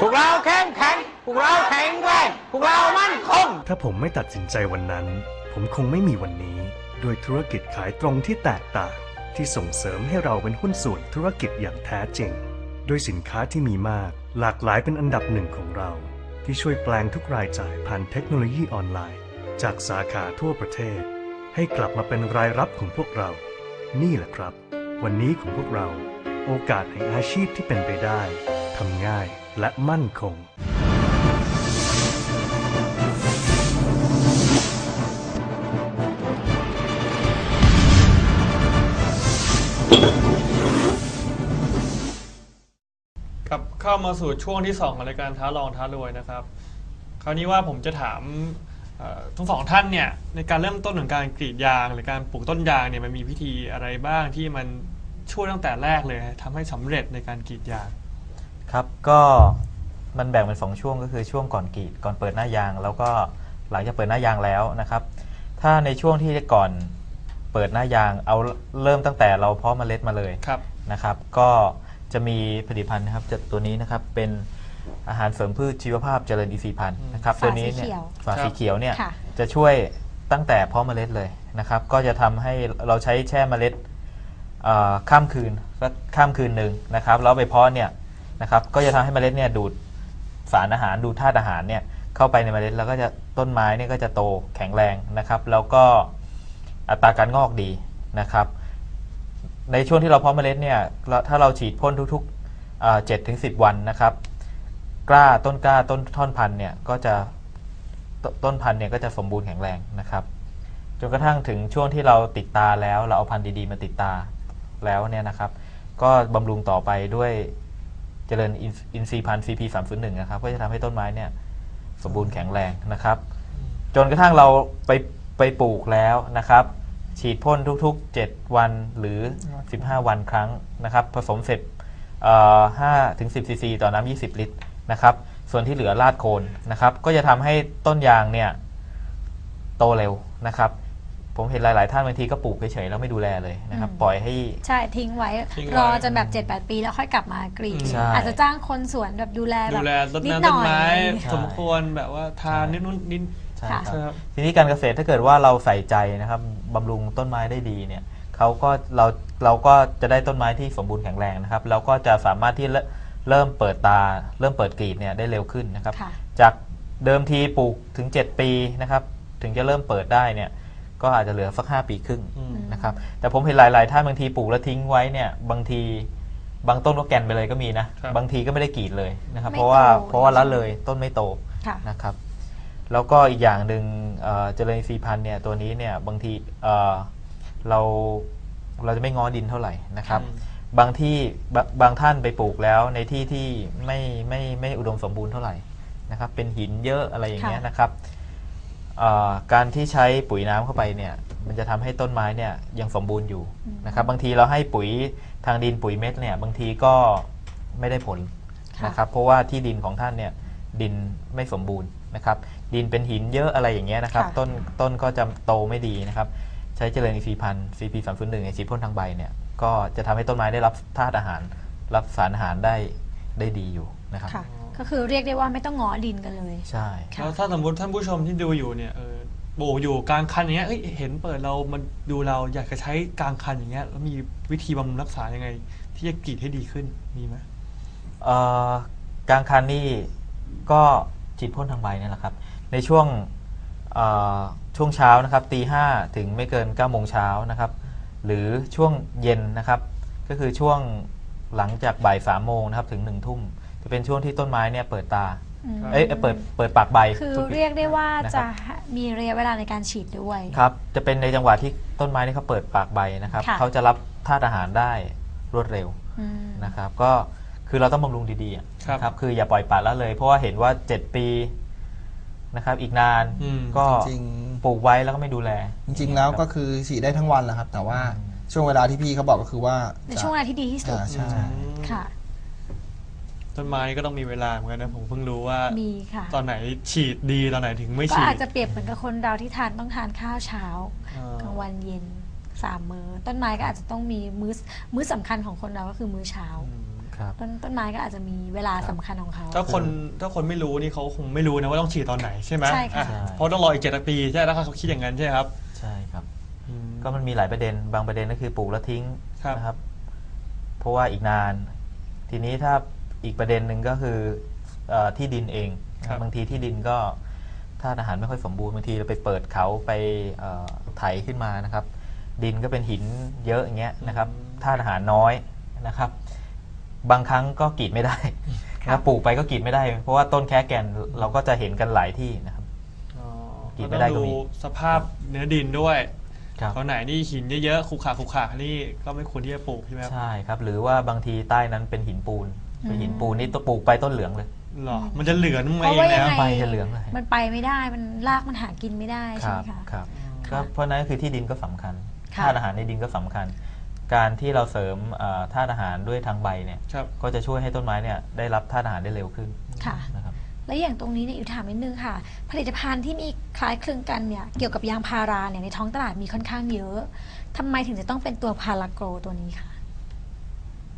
พวกเราเข้มแข็งพวกเราแข็งแรงพวกเรามั่นคง ถ้าผมไม่ตัดสินใจวันนั้น ผมคงไม่มีวันนี้ด้วยธุรกิจขายตรงที่แตกต่าง ที่ส่งเสริมให้เราเป็นหุ้นส่วนธุรกิจอย่างแท้จริงด้วยสินค้าที่มีมาก หลากหลายเป็นอันดับหนึ่งของเรา ที่ช่วยแปลงทุกรายจ่ายผ่านเทคโนโลยีออนไลน์ จากสาขาทั่วประเทศ ให้กลับมาเป็นรายรับของพวกเรา นี่แหละครับ วันนี้ของพวกเรา โอกาสแห่งอาชีพที่เป็นไปได้ทำง่าย และมั่นคงกลับเข้ามาสู่ช่วงที่สองของรายการท้าลองท้ารวยนะครับ คราวนี้ว่าผมจะถามเอ่อทั้งสองท่านเนี่ยในการเริ่มต้นของการกรีดยางหรือการปลูกต้นยางเนี่ยมันมีพิธีอะไรบ้างที่มันช่วยตั้งแต่แรกเลยทำให้สำเร็จในการกรีดยาง ครับก็มันแบ่งเป็นสองช่วงก็คือช่วงก่อนกรีดก่อนเปิดหน้ายาง แล้วก็หลังจากเปิดหน้ายางแล้วนะครับ ถ้าในช่วงที่ก่อนเปิดหน้ายางเอาเริ่มตั้งแต่เราเพาะเมล็ดมาเลยครับนะครับ ก็จะมีผลิตภัณฑ์นะครับจะตัวนี้นะครับเป็นอาหารเสริมพืชชีวภาพเจริญอินทรีย์พันธุ์นะครับฝาตัวนี้เนี่สียเขียวฝาสีเขียวเนี่ยค่ะ จะช่วยตั้งแต่เพาะเมล็ดเลยนะครับ ก็จะทำให้เราใช้แช่เมล็ดเอ่อข้ามคืนสักข้ามคืนหนึ่งนะครับแล้วไปเพาะเนี่ย นะครับก็จะทำให้เมล็ดเนี่ยดูดสารอาหารดูดธาตุอาหารเนี่ยเข้าไปในเมล็ดแล้วก็จะต้นไม้เนี่ยก็จะโตแข็งแรงนะครับ แล้วก็อัตราการงอกดีนะครับ ในช่วงที่เราเพาะเมล็ดเนี่ยถ้าเราฉีดพ่นทุกๆเจ็ดถึงสิบวันนะครับ กล้าต้นกล้าต้นท่อนพันธุ์เนี่ยก็จะตต้นพันธุ์เนี่ยก็จะสมบูรณ์แข็งแรงนะครับจนกระทั่งถึงช่วงที่เราติดตาแล้วเราเอาพันธุ์ดีๆ มาติดตาแล้วเนี่ยนะครับ ก็บำรุงต่อไปด้วย เจริญอินอินทรีย์พันธุ์ CP 3 0 1นะครับก็จะทำให้ต้นไม้เนี่ยสมบูรณ์แข็งแรงนะครับ จนกระทั่งเราไปไปปลูกแล้วนะครับ ฉีดพ่นทุกๆ 7 วันหรือ 15 วันครั้งนะครับ ผสมเสร็จเอ่อ5ถึง10ซีซีต่อน้ำ20 ลิตรนะครับ ส่วนที่เหลือราดโคนนะครับ ก็จะทำให้ต้นยางเนี่ยโตเร็วนะครับ ผมเห็นหลาย ๆ ท่านบางทีก็ปลูกเฉย ๆ แล้วไม่ดูแลเลยนะครับ อืม ปล่อยให้ ใช่ทิ้งไว้ทิ้งไว้รอจนแบบ 7-8 ปีแล้วค่อยกลับมากรีดใช่ อาจจะจ้างคนสวนแบบดูแลแบดูบแลต้นนิดน้ำหต้น่นอย ไม้ ใช่ สมควรแบบว่าทานนิดนู้นนิด ใช่ค่ะครับครับ ทีนี้การเกษตรถ้าเกิดว่าเราใส่ใจนะครับบำรุงต้นไม้ได้ดีเนี่ยเขาก็เราเราก็จะได้ต้นไม้ที่สมบูรณ์แข็งแรงนะครับเราก็จะสามารถที่เริ่มเริ่มเปิดตา เริ่มเปิดกลีบเนี่ยได้เร็วขึ้นนะครับ ค่ะ จากเดิมทีปลูกถึง 7 ปีนะครับถึงจะเริ่มเปิดได้เนี่ย ก็อาจจะเหลือสัก5ปีครึ่งอืมนะครับแต่ผมเห็นหลาย ๆ ท่านบางทีปลูกแล้วทิ้งไว้เนี่ยบางทีบางต้นก็แก่นไปเลยก็มีนะครับบางทีก็ไม่ได้กรีดเลยนะครับไม่เพราะว่าโตเพราะว่าละเลยต้นไม่โตค่ะนะครับ แล้วก็อีกอย่างหนึ่งเอ่อเจริญซีย์พันธุ์เนี่ยตัวนี้เนี่ยบางทีเอ่อเราเราจะไม่ง้อดินเท่าไหร่นะครับอืมบางที่บางบางท่านไปปลูกแล้วในที่ที่ไม่ไม่ไม่อุดมสมบูรณ์เท่าไหร่นะครับ เป็นหินเยอะอะไรอย่างเงี้ยค่ะนะครับเอ่อ การที่ใช้ปุ๋ยน้ำเข้าไปเนี่ยมันจะทำให้ต้นไม้เนี่ยยังสมบูรณ์อยู่นะครับบางทีเราให้ปุ๋ยทางดินปุ๋ยเม็ดเนี่ยบางทีก็ไม่ได้ผลค่ะนะครับเพราะว่าที่ดินของท่านเนี่ยดินไม่สมบูรณ์นะครับดินเป็นหินเยอะอะไรอย่างเงี้ยนะครับค่ะต้นต้นก็จะโตไม่ดีนะครับใช้เจริญอินทรีย์พันธุ์ CP 3 0 1ในสีพ่นทางใบเนี่ยก็จะทำให้ต้นไม้ได้รับธาตุอาหาร รับสารอาหารได้ได้ดีอยู่นะครับค่ะ ก็คือเรียกได้ว่าไม่ต้องง้อดินกันเลย ใช่ ค่ะ แล้วถ้าสมมติท่านผู้ชมที่ดูอยู่เนี่ยเออปลูกอยู่กลางคันอย่างเงี้ยเอ้ยเห็นเปิดเรามันดูเราอยากจะใช้กลางคันอย่างเงี้ยแล้วมีวิธีบำรุงรักษายังไง ที่จะกรีดให้ดีขึ้นมีไหมเอ่อกลางคันนี่ก็ฉีดพ่นทางใบเนี่ยแหละครับ ในช่วงเอ่อช่วงเช้านะครับตีห้าถึงไม่เกิน9ก้าโมงเช้านะครับ หรือช่วงเย็นนะครับ ก็คือช่วงหลังจากบ่ายสามโมงนะครับถึงหนึ่งทุ่ม จะเป็นช่วงที่ต้นไม้เนี่ยเปิดตา อืมเอ้ยเปิดเปิดปากใบ คือพูดผิดเรียกได้ว่านะครับจะมีระยะเวลาในการฉีดด้วย ครับ จะเป็นในจังหวะที่ต้นไม้นี่เขาเปิดปากใบนะครับ ค่ะ เขาจะรับธาตุอาหารได้รวดเร็วอืม นะครับ ก็คือเราต้องบำรุงดีๆอะครับ นะครับคืออย่าปล่อยปละละเลย เพราะว่าเห็นว่า 7 ปีนะครับ อีกนานอืม ก็จริงปลูกไว้แล้วก็ไม่ดูแล จริง ๆ แล้วก็คือฉีดได้ทั้งวันแหละครับ แต่ว่าช่วงเวลาที่พี่เขาบอกก็คือว่าในช่วงเวลาที่ดีที่สุดอ่าใช่ ค่ะ ต้นไม้ก็ต้องมีเวลาเหมือนกันนะผมเพิ่งรู้ว่า มีค่ะ ตอนไหนฉีดดีตอนไหนถึงไม่ก็ฉีดอาจจะเปรียบเหมือนกับคนเราที่ทานต้องทานข้าวเช้าอ่ากลางวันเย็นสามมื้อต้นไม้ก็อาจจะต้องมีมื้อมื้อสำคัญของคนเราก็คือมื้อเช้า อืมครับ ต้นต้นไม้ก็อาจจะมีเวลาสำคัญของเขา ถ้าคนถ้าคนไม่รู้นี่เขาคงไม่รู้นะว่าต้องฉีดตอนไหนใช่ไหมใช่ค่ะ อ่เพราะต้องรออีกเจ็ดปีใช่แล้วเขาคิดอย่างนั้นใช่ไหมครับใช่ครับ อืม ก็มันมีหลายประเด็นบางประเด็นก็คือปลูกแล้วทิ้งครับ นะครับ เพราะว่าอีกนาน ทีนี้ถ้า อีกประเด็นหนึ่งก็คือเออที่ดินเองนะบางทีที่ดินก็ถ้าตุอาหารไม่ค่อยสมบูรณ์บางทีเราไปเปิดเขาไปเอ่อไถขึ้นมานะครับ ดินก็เป็นหินเยอะอย่างเงี้ยนะครับธาตุอาหารน้อยนะครับ บางครั้งก็กรีดไม่ได้นะครับปลูกไปก็กรีดไม่ได้ เพราะว่าต้นแค่แก่นเราก็จะเห็นกันหลายที่นะครับ อ๋อกินไม่ได้ก็ต้องมี ดูสภาพเนื้อดินด้วยครับ เขาไหนนี่หินเยอะๆขรุขระขรุขระนี่ก็ไม่ควรที่จะปลูกใช่ไหมครับ ใช่ครับ หรือว่าบางทีใต้นั้นเป็นหินปูน เป็นหินปูนนี่ต้องปลูกไปต้นเหลืองเลยหรอ มันจะเหลือนเพมาราะเองว่าแล้ยังวไงใบจะเหลืองเลยมันไปไม่ได้มันรากมันหากินไม่ได้คใช่รัไหมคะ ครับค่ะก็เพราะนั้นก็คือที่ดินก็สำคัญค่ะ ธาตุอาหารในดินก็สำคัญ การที่เราเสริมเอ่อธาตุอาหารด้วยทางใบเนี่ยครับ ก็จะช่วยให้ต้นไม้เนี่ยได้รับธาตุอาหารได้เร็วขึ้นค่ะ นะครับ และอย่างตรงนี้เนี่ยอยู่ถามนิดนึงค่ะ ผลิตภัณฑ์ที่มีคล้ายคลึงกันเนี่ยเกี่ยวกับยางพาราเนี่ยในท้องตลาดมีค่อนข้างเยอะทำไมถึงจะต้องเป็นตัวพาราโกรตัวนี้คะ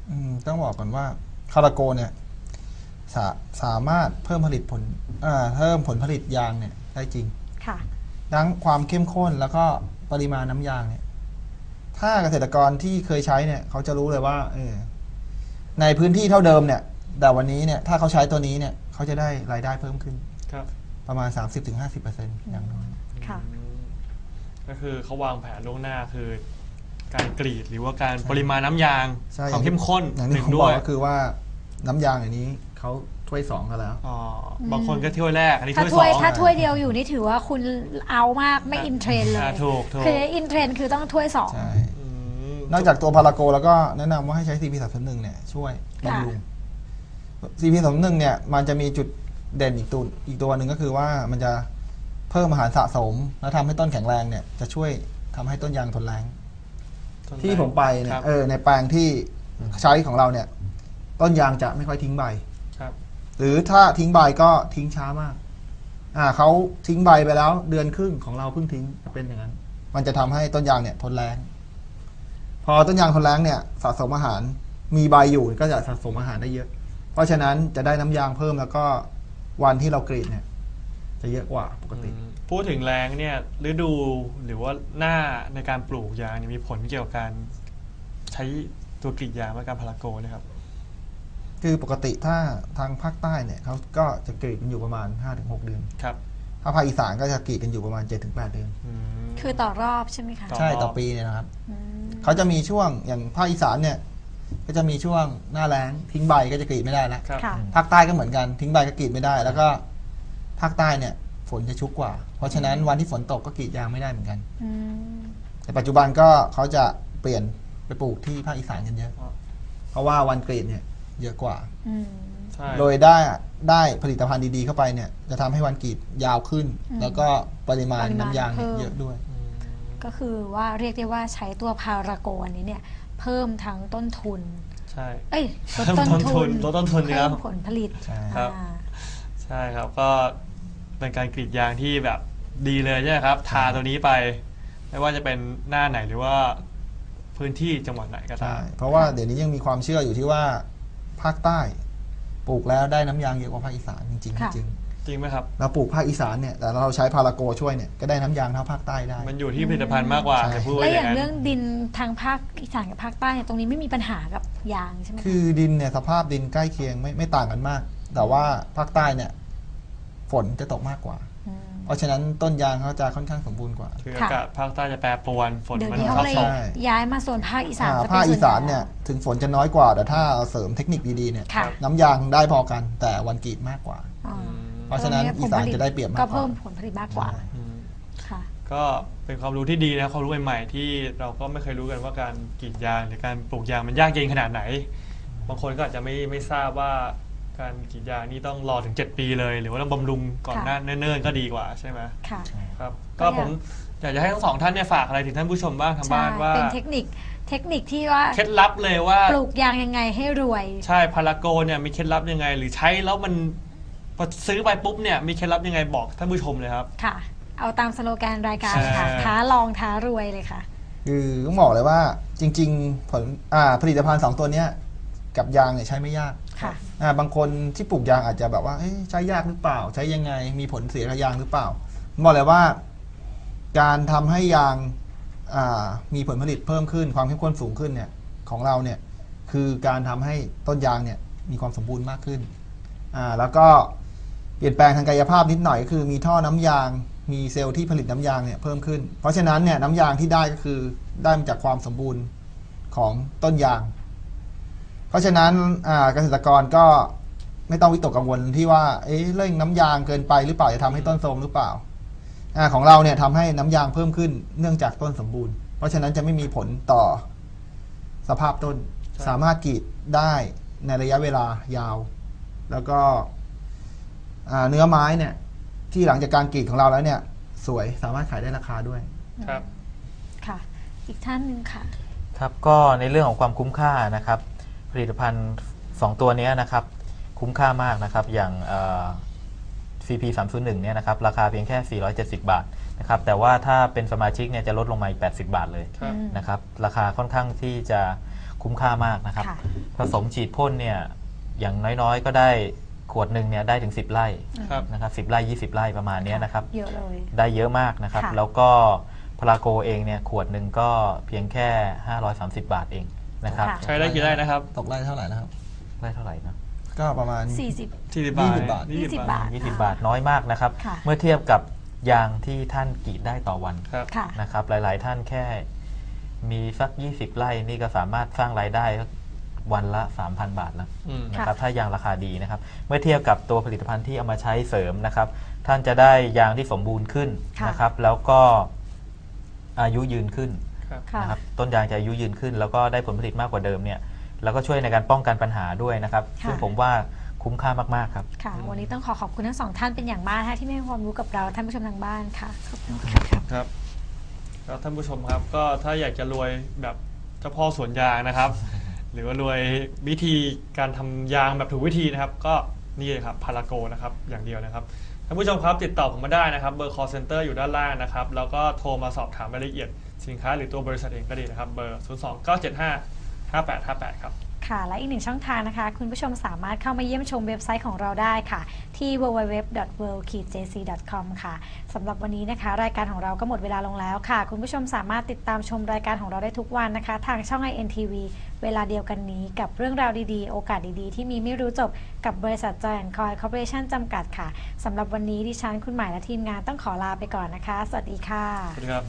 อืมต้องบอกก่อนว่า คาราโกเนี่ยสาสามารถเพิ่มผลิตผลอ่าเพิ่มผลผลิตยางเนี่ยได้จริง ค่ะทั้งความเข้มข้นแล้วก็ปริมาณน้ำยางเนี่ย ถ้าเกษตรกรที่เคยใช้เนี่ย เขาจะรู้เลยว่าเออในพื้นที่เท่าเดิมเนี่ย แต่วันนี้เนี่ย ถ้าเขาใช้ตัวนี้เนี่ย เขาจะได้รายได้เพิ่มขึ้น ครับ ประมาณ 30-50%อย่างน้อย ค่ะอืมก็คือเขาวางแผนล่วงหน้าคือ การกรีดหรือว่าการปริมาณน้ำยางใช่ความเข้มข้นอย่างหที่นึ่งผมบด้อวกยก็คือว่าน้ำยางอย่างนี้เขาถ้วยสองกันแล้ว อ๋อบางคนก็ถ้วยแรก อันนี้ถ้าถ้วยสถ้วยองถ้าถ้วยเดียวอยู่นี่ถือว่าคุณเอามากไม่อินเทรนด์เลยอ่าถูกถูก คืออินเทรนด์คือต้องถ้วยสอง ใช่ อืมนอกจากตัวพาราโกแล้วก็แนะนำว่าให้ใช้ CP 3 1เนี่ยช่วยบำรุง CP 3 1เนี่ยมันจะมีจุดเด่นอีกตัวอีกตัวหนึ่งก็คือว่ามันจะเพิ่มอาหารสะสม แล้วทำให้ต้นแข็งแรงเนี่ยจะช่วยทำให้ต้นยางทนแรงต้น ที่ผมไปเนี่ครัยบ เออในแปลงที่ใช้ของเราเนี่ย ต้นยางจะไม่ค่อยทิ้งใบ ครับ หรือถ้าทิ้งใบก็ทิ้งช้ามาก อ่าเขาทิ้งใบไปแล้ว เดือนครึ่งของเราเพิ่งทิ้งจะเป็นอย่างนั้น มันจะทำให้ต้นยางเนี่ยทนแรงพอต้นยางทนแรงเนี่ย สะสมอาหารมีใบอยู่ก็จะสะสมอาหารได้เยอะ เพราะฉะนั้นจะได้น้ำยางเพิ่มแล้วก็วันที่เรากรีดเนี่ย จะเยอะกว่าปกติอืมพูดถึงแรงเนี่ยฤดูหรือว่าหน้าในการปลูกยางเนี่ยมีผลเกี่ยวกับการใช้ตัวกรีดยางและการพาราโกนะครับ คือปกติถ้าทางภาคใต้เนี่ยเขาก็จะกรีดกันอยู่ประมาณ 5-6 เดือนครับ ถ้าภาคอีสานก็จะกรีดกันอยู่ประมาณ 7-8 เดือนอืมคือต่อรอบใช่ไหมคะต่ใช่ต่อปีเนี่ยนะครับอืมเขาจะมีช่วงอย่างภาคอีสานเนี่ยก็จะมีช่วงหน้าแล้งทิ้งใบก็จะกรีดไม่ได้แล้วครับค่ะภาคใต้ก็เหมือนกันทิ้งใบก็กรีดไม่ได้ แล้วก็ ภาคใต้เนี่ยฝนจะชุกกว่า เพราะฉะนั้นวันที่ฝนตกก็กรีดยางไม่ได้เหมือนกัน อืมแต่ปัจจุบันก็เขาจะเปลี่ยนไปปลูกที่ภาคอีสานกันเยอะอ๋อเพราะว่าวันกรีดเนี่ยเยอะกว่า อืม ใช่โดยได้ได้ผลิตภัณฑ์ดีๆเข้าไปเนี่ย จะทำให้วันกรีดยาวขึ้น อืมแล้วก็ปริมาณปริมาณน้ำยางเนี่ยเพิ่ม เยอะด้วย อืมก็คือว่าเรียกได้ว่าใช้ตัวพาราโกอันนี้เนี่ยเพิ่มทั้งต้นทุน ใช่ เอ้ยลดเพิ่มต้นต้นทุทุนนลดต้นทุนครัเพิ่บมผลผลิตใช่ ครับ อ่า ใช่ครับก็ เป็นการกรีดยางที่แบบดีเลยใช่ไหมครับ ทาตัวนี้ไป ไม่ว่าจะเป็นหน้าไหนหรือว่าพื้นที่จังหวัดไหนก็ตาใช่ม เพราะว่าเดี๋ยวนี้ยังมีความเชื่ออยู่ที่ว่าภาคใต้ ปลูกแล้วได้น้ำยางเยอะกว่าภาคอีสานจริงๆค่ะจริงจริงไหมครับเราปลูกภาคอีสานเนี่ยแต่เราใช้พาราโกช่วยเนี่ยก็ได้น้ำยางเท่าภาคใต้ได้ มันอยู่ที่ผลิตภัณฑ์มากกว่าใช่ จะพูดและว่าออย่าย่างงนั้น เรื่องดินทางภาคอีสานกับภาคใต้เนี่ยตรงนี้ไม่มีปัญหากับยางใช่ไหมคะ คือดินเนี่ยสภาพดินใกล้เคียงไม่ไม่ต่างกันมาก แต่ว่าภาคใต้เนี่ย ฝนจะตกมากกว่ามเพราะฉะนั้นต้นยางเขาจะค่อนข้างสมบูรณ์กว่า คือค่ะอากาศภาคใต้จะแปรปรวนฝนเดี๋ยวมันนี้ชเขาอบเลยตกใช่ย้ายมาโซนภาคอีสานอ่าจะเป็ภาคส่วอีใหญ่สานเนี่ยถึงฝนจะน้อยกว่า แต่ถ้าเราเสริมเทคนิคดีๆเนี่ยค่ะน้ำยางได้พอกันแต่วันกรีดมากกว่า อ๋อเพราะฉะนั้นอีสานจะได้เปรียบมากกก็ว่า เพิ่มผลผลิตมากกว่าอืมค่ะ ก็เป็นความรู้ที่ดีนะความรู้ใหม่ๆที่เราก็ไม่เคยรู้กันว่าการกรีดยางหรือการปลูกยางมันยากเย็นขนาดไหน บางคนก็อาจจะไม่ไม่ทราบว่า การกรีดยางนี่ต้องรอถึง 7 ปีเลย หรือว่าต้องบำรุงก่อนค่ะหน้าเนิ่นๆก็ดีกว่าใช่ไหมค่ะ ครับ ก็ก็อยากผมอยากจะให้ทั้งสองท่านเนี่ยฝากอะไรถึงท่านผู้ชมบ้างทางใช่บ้านว่าเป็นเทคนิคเทคนิคที่ว่าเคล็ดลับเลยว่าปลูกยางยังไงให้รวย ใช่พาราโกเนี่ยมีเคล็ดลับยังไง หรือใช้แล้วมันพอซื้อไปปุ๊บเนี่ยมีเคล็ดลับยังไงบอกท่านผู้ชมเลยครับค่ะ เอาตามสโลแกนรายการเลยค่ะใช่ท้าลองท้ารวยเลยค่ะ คือต้องบอกเลยว่าจริง ๆ ผลอ่าผลิตภัณฑ์สองตัวเนี้ยกับยางเนี่ยใช้ไม่ยาก ค่ะ อ่าบางคนที่ปลูกยางอาจจะแบบว่าเอ๊ะใช้ยากหรือเปล่า ใช้ยังไงมีผลเสียกับยางหรือเปล่าผมบอกเลยว่า การทำให้ยางอ่ามีผลผลิตเพิ่มขึ้น ความเข้มข้นสูงขึ้นเนี่ยของเราเนี่ยคือการทำให้ต้นยางเนี่ยมีความสมบูรณ์มากขึ้นอ่าแล้วก็เปลี่ยนแปลงทางกายภาพนิดหน่อยก็คือมีท่อน้ำยาง มีเซลล์ที่ผลิตน้ำยางเนี่ยเพิ่มขึ้น เพราะฉะนั้นเนี่ยน้ำยางที่ได้ก็คือได้มาจากความสมบูรณ์ของต้นยาง เพราะฉะนั้นอ่าเกษตรกรก็ไม่ต้องวิตกกังวลที่ว่าเอ๊ะเร่งน้ำยางเกินไปหรือเปล่าจะทำให้ต้นโทรมหรือเปล่าอาของเราเนี่ยทำให้น้ำยางเพิ่มขึ้นเนื่องจากต้นสมบูรณ์ เพราะฉะนั้นจะไม่มีผลต่อสภาพต้นใช่สามารถกรีดได้ในระยะเวลายาว แล้วก็อ่าเนื้อไม้เนี่ยที่หลังจากการกรีดของเราแล้วเนี่ย สวยสามารถขายได้ราคาด้วยครับค่ะ อีกท่านหนึ่งค่ะ ครับก็ในเรื่องของความคุ้มค่านะครับ ผลิตภัณฑ์ 2 ตัวเนี้ยนะครับ คุ้มค่ามากนะครับ อย่างเอ่อ CP 3 0 1เนี่ยนะครับ ราคาเพียงแค่ 470 บาทนะครับ แต่ว่าถ้าเป็นสมาชิกเนี่ยจะลดลงมาอีก 80 บาทเลยครับอืมนะครับ ราคาค่อนข้างที่จะคุ้มค่ามากนะครับค่ะผสมฉีดพ่นเนี่ย อย่างน้อยๆ ก็ได้ขวดหนึ่งเนี่ยได้ถึง 10 ไร่ครับนะครับ10ไร่20 ไร่ประมาณเนี้ยนะครับ เยอะเลย ได้เยอะมากนะครับค่ะแล้วก็พลาโกเองเนี่ยขวดหนึ่งก็เพียงแค่ 530 บาทเอง นะครับค่ะ ใช้ได้กี่ได้นะครับตกไร่เท่าไหร่นะครับได้เท่าไหร่นะก็ประมาณ 40 40บาท20บาท20 20บาท20บาทน้อยมากนะครับ ค่ะ เมื่อเทียบกับยางที่ท่านกรีดได้ต่อวันครับ ค่ะ นะครับ หลายๆ ท่านแค่มีสัก 20 ไร่นี่ก็สามารถสร้างรายได้วันละ 3,000 บาทแล้ว อืม นะครับถ้ายางราคาดีนะครับ เมื่อเทียบกับตัวผลิตภัณฑ์ที่เอามาใช้เสริมนะครับ ท่านจะได้ยางที่สมบูรณ์ขึ้นค่ะ นะครับ แล้วก็อายุยืนขึ้น ครับค่ะนะครับต้นยางจะอายุยืนขึ้น แล้วก็ได้ผลผลิตมากกว่าเดิมเนี่ยแล้วก็ช่วยในการป้องกันปัญหาด้วยนะครับ ค่ะ ซึ่งผมว่าคุ้มค่ามากๆครับ ค่ะ วันนี้ต้องขอขอบคุณทั้งสองท่านเป็นอย่างมากนะคะที่ให้ความรู้กับเราท่านผู้ชมทางบ้านค่ะขอบคุณค่ะครับก็ท่านผู้ชมครับก็ถ้าอยากจะรวยแบบเจ้าพ่อสวนยางนะครับ หรือว่ารวยวิธีการทำยางแบบถูกวิธีนะครับ ก็นี่เลยครับพาราโกนะครับอย่างเดียวนะครับท่านผู้ชมครับติดต่อผมมาได้นะครับเบอร์ call center อยู่ด้านล่างนะครับ แล้วก็โทรมาสอบถามรายละเอียด สินค้าหรือตัวบริษัทเองก็ดีนะครับเบอร์ 0 2 9 7 5 5 8 5 8 ครับ ค่ะ และอีกหนึ่งช่องทางนะคะ คุณผู้ชมสามารถเข้ามาเยี่ยมชมเว็บไซต์ของเราได้ค่ะ ที่ www.world-jc.com ค่ะสำหรับวันนี้นะคะ รายการของเราก็หมดเวลาลงแล้วค่ะ คุณผู้ชมสามารถติดตามชมรายการของเราได้ทุกวันนะคะ ทางช่อง INTV เวลาเดียวกันนี้กับเรื่องราวดีๆ โอกาสดีๆ ที่มีไม่รู้จบกับบริษัทจอยคอยคอร์ปอเรชั่นจำกัดค่ะสำหรับวันนี้ดิฉันคุณหมายและทีมงานต้องขอลาไปก่อนนะคะ สวัสดีค่ะ สวัสดีครับ